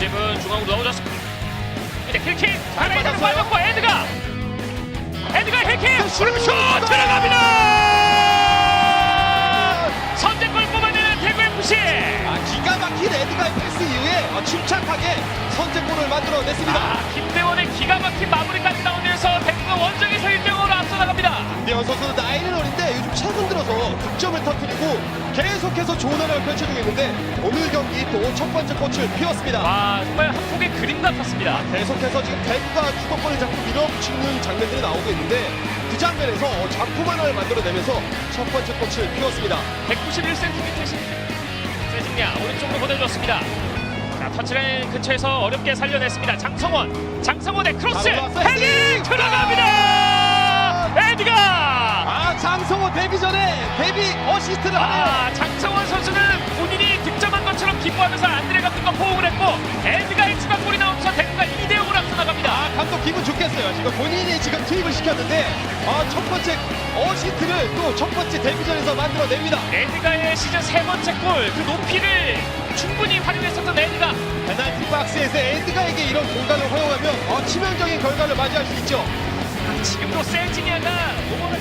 유재분 중앙으로 넣어줬습니다. 근데 킬킥 받았어요. 빠졌고 에드가 에드가 킬킥 슛! 슛 들어갑니다. 선제골 뽑아내는 대구 FC. 아, 기가 막힌 에드가의 패스 이후에 어, 침착하게 선제골을 만들어냈습니다. 김대현 선수는 나이는 어린데 요즘 최근 들어서 득점을 터뜨리고 계속해서 좋은 활약을 펼쳐주고 있는데 오늘 경기 또 첫 번째 꽃을 피웠습니다. 와 정말 한 폭의 그림 같았습니다. 계속해서 지금 대구가 주도권을 잡고 밀어붙이는 장면들이 나오고 있는데 그 장면에서 어, 작품 하나를 만들어내면서 첫 번째 꽃을 피웠습니다. 191cm 세징야 오른쪽으로 보내줬습니다. 자 터치라인 근처에서 어렵게 살려냈습니다. 장성원 장성원의 크로스 헤딩! 들어갑니다. 장성호 데뷔 전에 데뷔 어시스트를 하네요. 아 장성원 선수는 본인이 득점한 것처럼 기뻐하면서 안드레 감독과 호응을 했고 에드가의 추가골이 나오면서 대구가 2대 0으로 앞서 나갑니다. 아 감독 기분 좋겠어요. 지금 본인이 지금 투입을 시켰는데 아, 첫 번째 어시스트를 또 첫 번째 데뷔전에서 만들어냅니다. 에드가의 시즌 세 번째 골 그 높이를 충분히 활용했었던 에드가 페널티 박스에서 에드가에게 이런 공간을 허용하면 어, 치명적인 결과를 맞이할 수 있죠. 지금도 세징야가 오버를